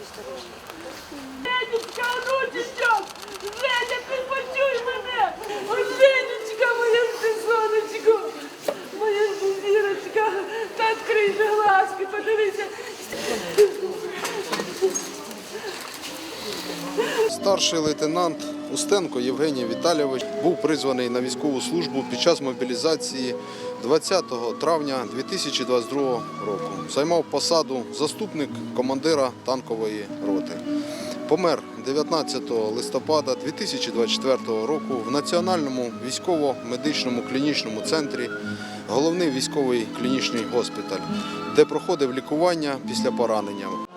тій стороні. Женечка, внучечка! Женя, ти почуй мене! О, Женечка, моя ж ти сонечко! Моя ж зірочка! Та відкрий же глазки, подивися! Старший лейтенант Устенко Євгеній Віталійович був призваний на військову службу під час мобілізації 20 травня 2022 року. Займав посаду заступник командира танкової роти. Помер 19 листопада 2024 року в Національному військово-медичному клінічному центрі головний військовий клінічний госпіталь, де проходив лікування після поранення.